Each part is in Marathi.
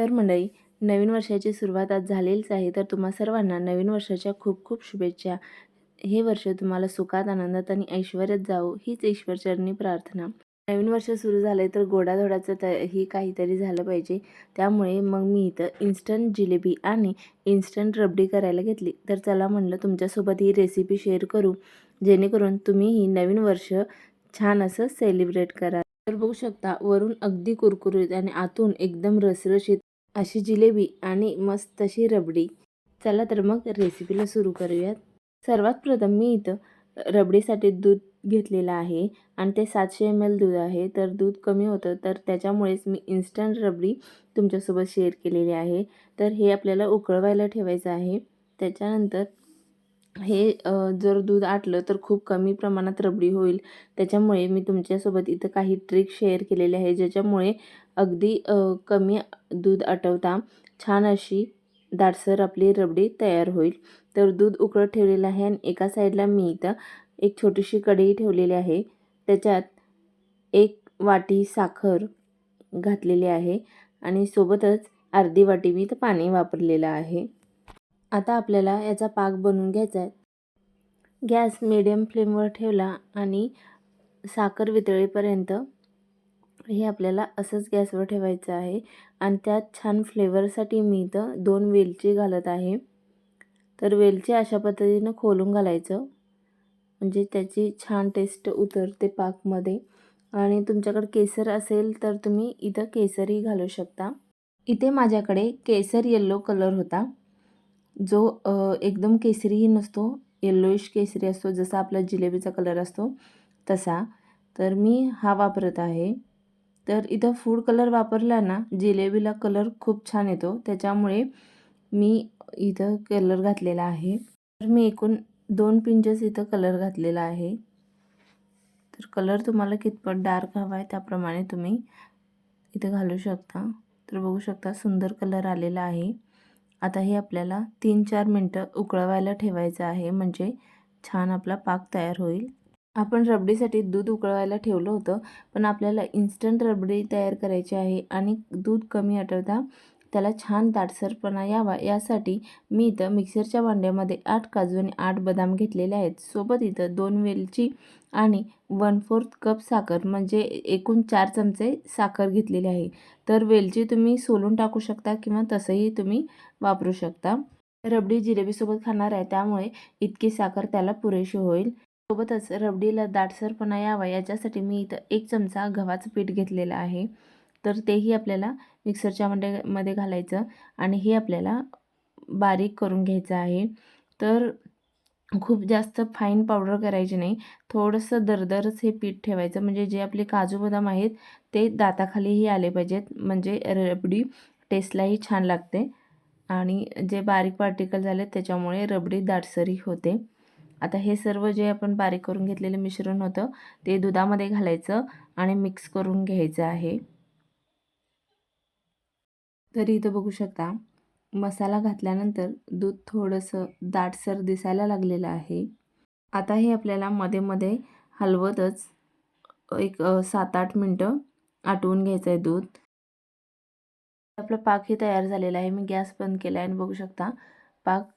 तर मंडळी नवीन वर्षाची सुरुवात आज झालेलीच आहे. तर तुम्हा सर्वांना नवीन वर्षाच्या खूप खूप शुभेच्छा. हे वर्ष तुम्हाला सुखात आनंदात आणि ऐश्वर्यात जावो हीच ईश्वरचरणी प्रार्थना. नवीन वर्ष सुरू झालं तर गोडाधोडाचं त ही काहीतरी झालं पाहिजे. त्यामुळे मग मी इथं इन्स्टंट जिलेबी आणि इन्स्टंट रबडी करायला घेतली. तर चला म्हणलं तुमच्यासोबत ही रेसिपी शेअर करू. जेणेकरून तुम्ही ही नवीन वर्ष छान असं सेलिब्रेट करा तर बघू शकता वरून अगदी कुरकुरीत आणि आतून एकदम रसरशीत अशी जिलेबी आणि मस्त अशी रबडी. चला तर मग रेसिपीला सुरू करूयात. सर्वात प्रथम मी इथं रबडीसाठी दूध घेतलेलं आहे आणि ते सातशे एम एल दूध आहे. तर दूध कमी होतं तर त्याच्यामुळेच मी इन्स्टंट रबडी तुमच्यासोबत शेअर केलेली आहे. तर हे आपल्याला उकळवायला ठेवायचं आहे. त्याच्यानंतर हे जर दूध आटलं तर खूप कमी प्रमाणात रबडी होईल. त्याच्यामुळे मी तुमच्यासोबत इथं काही ट्रिक शेअर केलेले आहे ज्याच्यामुळे अगदी कमी दूध आटवता छान अशी दाटसर आपली रबडी तयार होईल. तर दूध उकळत ठेवलेलं आहे आणि एका साईडला मी इथं एक छोटीशी कढई ठेवलेली आहे. त्याच्यात एक वाटी साखर घातलेली आहे आणि सोबतच अर्धी वाटी मी इथं पाणी वापरलेलं आहे. आता आपल्याला याचा पाक बनवून घ्यायचा आहे. गॅस मिडियम फ्लेमवर ठेवला आणि साखर वितळेपर्यंत हे आपल्याला असंच गॅसवर ठेवायचं आहे. आणि त्यात छान फ्लेवरसाठी मी इथं दोन वेलची घालत आहे. तर वेलची अशा पद्धतीनं खोलून घालायचं. म्हणजे त्याची छान टेस्ट उतरते पाकमध्ये. आणि तुमच्याकडे केसर असेल तर तुम्ही इथं केसरही घालू शकता. इथे माझ्याकडे केसर येल्लो कलर होता. जो एकदम केसरीही नसतो. येल्लोइश केसरी असतो जसा आपला जिलेबीचा कलर असतो तसा. तर मी हा वापरत आहे. तर इथं फूड कलर वापरला ना जिलेबीला कलर खूप छान येतो. त्याच्यामुळे मी इथं कलर घातलेला आहे. तर मी एकूण दोन पिंचेस इथं कलर घातलेला आहे. तर कलर तुम्हाला कितपत डार्क हवा आहे त्याप्रमाणे तुम्ही इथं घालू शकता. तर बघू शकता सुंदर कलर आलेला आहे. आता हे आपल्याला तीन चार मिनटं उकळवायला ठेवायचं आहे म्हणजे छान आपला पाक तयार होईल. आपण रबडीसाठी दूध उकळवायला ठेवलं होतं पण आपल्याला इन्स्टंट रबडी तयार करायची आहे आणि दूध कमी आठवता त्याला छान दाटसरपणा यावा यासाठी मी इथं मिक्सरच्या भांड्यामध्ये आठ काजू आणि आठ बदाम घेतलेले आहेत. सोबत इथं दोन वेलची आणि वन फोर्थ कप साखर म्हणजे एकूण चार चमचे साखर घेतलेली आहे. तर वेलची तुम्ही सोलून टाकू शकता किंवा तसंही तुम्ही वापरू शकता. रबडी जिलेबीसोबत खाणार आहे त्यामुळे इतकी साखर त्याला पुरेशी होईल. सोबतच रबडीला दाटसरपणा यावा याच्यासाठी मी इथं एक चमचा गव्हाचं पीठ घेतलेलं आहे. तर तेही आपल्याला मिक्सरच्या मध्ये मध्ये घालायचं आणि हे आपल्याला बारीक करून घ्यायचं आहे. तर खूप जास्त फाईन पावडर करायची नाही. थोडंसं दरदरच हे पीठ ठेवायचं. म्हणजे जे आपले काजू बदाम आहेत ते दाताखालीही आले पाहिजेत. म्हणजे रबडी टेस्टलाही छान लागते. आणि जे बारीक पार्टिकल झाले त्याच्यामुळे रबडी दाटसरी होते. आता हे सर्व जे आपण बारीक करून घेतलेलं मिश्रण होतं ते दुधामध्ये घालायचं आणि मिक्स करून घ्यायचं आहे. तरी इथं बघू शकता मसाला घातल्यानंतर दूध थोडंसं दाटसर दिसायला लागलेलं आहे. आता हे आपल्याला मध्ये मध्ये हलवतच एक सात आठ मिनटं आटवून घ्यायचं आहे दूध. आपलं पाकही तयार झालेला आहे. मी गॅस बंद केला आहे आणि बघू शकता पाक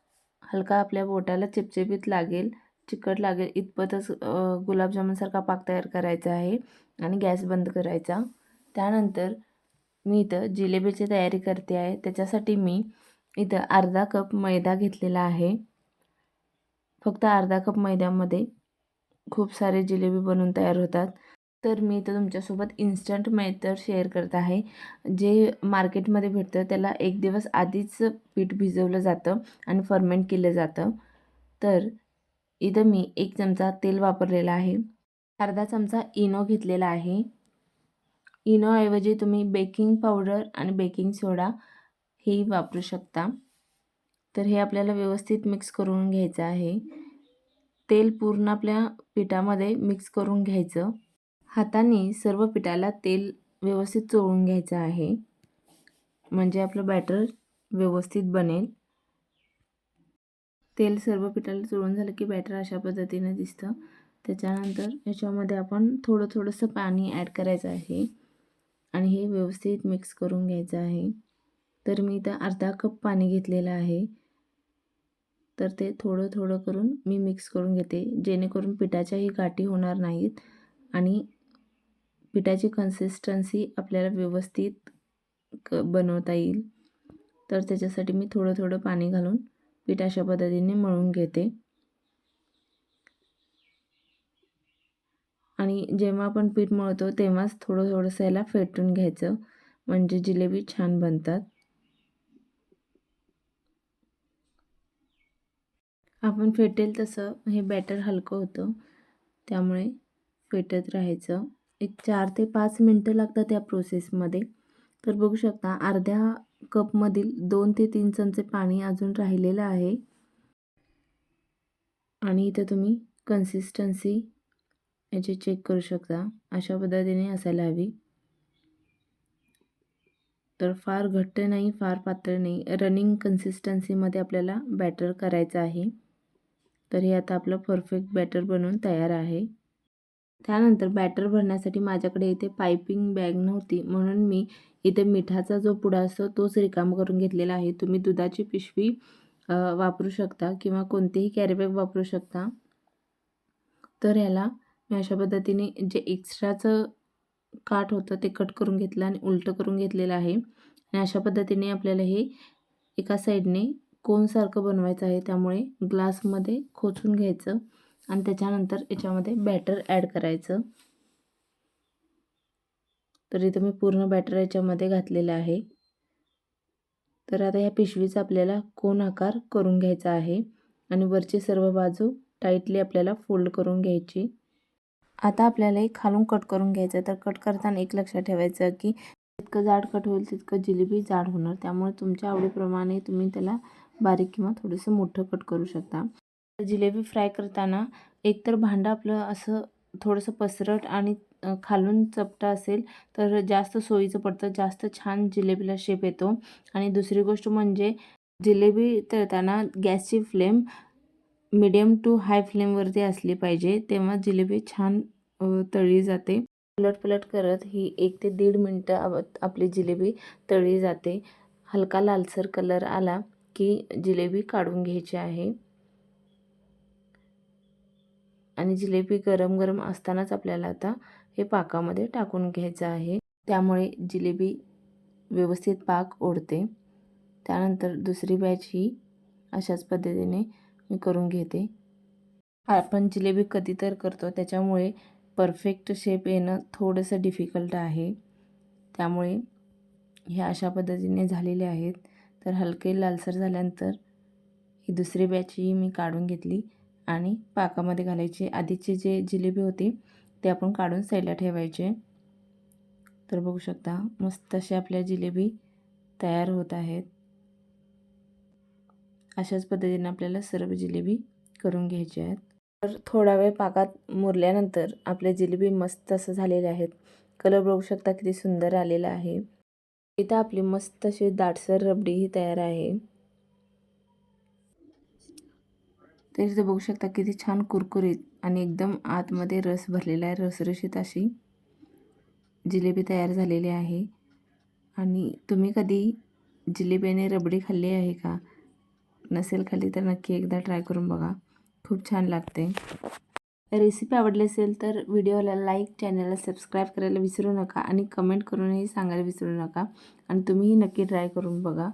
हलका आपल्या बोटाला चिपचिपीत लागेल चिकट लागेल इतपतच गुलाबजामुनसारखा पाक तयार करायचा आहे आणि गॅस बंद करायचा. त्यानंतर मी इथं जिलेबीची तयारी करते आहे. त्याच्यासाठी मी इथं अर्धा कप मैदा घेतलेला आहे. फक्त अर्धा कप मैद्यामध्ये खूप सारे जिलेबी बनवून तयार होतात. तर मी इथं तुमच्यासोबत इन्स्टंट मेथड शेअर करत आहे. जे मार्केटमध्ये भेटतं त्याला एक दिवस आधीच पीठ भिजवलं जातं आणि फर्मेंट केलं जातं. तर इथं मी एक चमचा तेल वापरलेला आहे. अर्धा चमचा इनो घेतलेला आहे. इनोऐवजी तुम्ही बेकिंग पावडर आणि बेकिंग सोडा ही वापरू शकता. तर हे आपल्याला व्यवस्थित मिक्स करून घ्यायचं आहे. तेल पूर्ण आपल्या पिठामध्ये मिक्स करून घ्यायचं. हाताने सर्व पिठाला तेल व्यवस्थित चोळून घ्यायचं आहे. म्हणजे आपलं बॅटर व्यवस्थित बनेल. तेल सर्व पिठाला चोळून झालं की बॅटर अशा पद्धतीने दिसतं. त्याच्यानंतर याच्यामध्ये आपण थोडं थोडंसं पाणी ॲड करायचं आहे. आणि हे व्यवस्थित मिक्स करून घ्यायचं आहे. तर मी इथं अर्धा कप पाणी घेतलेलं आहे. तर ते थोडं थोडं करून मी मिक्स करून घेते. जेणेकरून पिठाच्याही गाठी होणार नाहीत आणि पिठाची कन्सिस्टन्सी आपल्याला व्यवस्थित क बनवता येईल. तर त्याच्यासाठी मी थोडं थोडं पाणी घालून पीठ अशा पद्धतीने मळून घेते. आणि जेव्हा आपण पीठ मळतो तेव्हाच थोडं थोडंसं याला फेटून घ्यायचं. म्हणजे जिलेबी छान बनतात. आपण फेटेल तसं हे बॅटर हलकं होतं. त्यामुळे फेटत राहायचं. एक चार ते पाच मिनटं लागतात या प्रोसेसमध्ये. तर बघू शकता अर्ध्या कपमधील दोन ते तीन चमचे पाणी अजून राहिलेलं आहे. आणि इथं तुम्ही कन्सिस्टन्सी याची चेक करू शकता. अशा पद्धतीने असायला हवी. तर फार घट्ट नाही फार पातळ नाही. रनिंग कन्सिस्टन्सीमध्ये आपल्याला बॅटर करायचं आहे. तर हे आता आपलं परफेक्ट बॅटर बनवून तयार आहे. त्यानंतर बॅटर भरण्यासाठी माझ्याकडे इथे पायपिंग बॅग नव्हती. म्हणून मी इथे मिठाचा जो पुडा असतो तोच रिकाम करून घेतलेला आहे. तुम्ही दुधाची पिशवी वापरू शकता किंवा कोणतेही कॅरीबॅग वापरू शकता. तर याला मी अशा पद्धतीने जे एक्स्ट्राचं काठ होतं ते कट करून घेतलं आणि उलटं करून घेतलेलं आहे. आणि अशा पद्धतीने आपल्याला हे एका साईडने कोनसारखं बनवायचं आहे त्यामुळे ग्लासमध्ये खोचून घ्यायचं आणि त्याच्यानंतर याच्यामध्ये बॅटर ॲड करायचं. तर इथं मी पूर्ण बॅटर याच्यामध्ये घातलेलं आहे. तर आता ह्या पिशवीचा आपल्याला कोन आकार करून घ्यायचा आहे आणि वरची सर्व बाजू टाईटली आपल्याला फोल्ड करून घ्यायची. आता आपल्याला एक खालून कट करून घ्यायचं तर कट करताना एक लक्षात ठेवायचं की जितकं जाड कट होईल तितकं जिलेबी जाड होणार. त्यामुळे तुमच्या आवडीप्रमाणे तुम्ही त्याला बारीक किंवा थोडंसं मोठं कट करू शकता. जिलेबी फ्राय करताना एकतर भांडं आपलं असं थोडंसं पसरट आणि खालून चपटा असेल तर जास्त सोयीचं पडतं. जास्त छान जिलेबीला शेप येतो. आणि दुसरी गोष्ट म्हणजे जिलेबी तळताना गॅसची फ्लेम मिडियम टू हाय फ्लेमवरती असली पाहिजे. तेव्हा जिलेबी छान तळली जाते. पलट पलट करत ही एक ते दीड मिनटं आपली जिलेबी तळली जाते. हलका लालसर कलर आला की जिलेबी काढून घ्यायची आहे. आणि जिलेबी गरम गरम असतानाच आपल्याला आता हे पाकामध्ये टाकून घ्यायचं आहे. त्यामुळे जिलेबी व्यवस्थित पाक ओढते. त्यानंतर दुसरी बॅच ही अशाच पद्धतीने मी करून घेते. आपण जिलेबी कधी तर करतो त्याच्यामुळे परफेक्ट शेप येणं थोडंसं डिफिकल्ट आहे. त्यामुळे हे अशा पद्धतीने झालेले आहेत. तर हलके लालसर झाल्यानंतर ही दुसरी बॅचही मी काढून घेतली आणि पाकामध्ये घालायची. आधीची जे जिलेबी होती ते आपण काढून साईडला ठेवायचे. तर बघू शकता मस्त असे आपल्या जिलेबी तयार होत आहेत. अशाच पद्धतीने आपल्याला सर्व जिलेबी करून घ्यायचे आहेत. तर थोडा वेळ पाकात मुरल्यानंतर आपले जिलेबी मस्त असं झालेले आहेत. कलर बघू शकता किती सुंदर आलेला आहे. इथं आपली मस्त अशी दाटसर रबडीही तयार आहे. तर इथे बघू शकता किती छान कुरकुरीत आणि एकदम आतमध्ये रस भरलेला आहे रसरशीत अशी जिलेबी तयार झालेली आहे. आणि तुम्ही कधी जिलेबीने रबडी खाल्ली आहे का? नसेल खाल्ली तर नक्की एकदा ट्राय करून बघा. खूप छान लागते. रेसिपी आवडली असेल तर व्हिडिओला लाईक चॅनलला सबस्क्राईब करायला विसरू नका आणि कमेंट करूनही सांगायला विसरू नका. आणि तुम्हीही नक्की ट्राय करून बघा.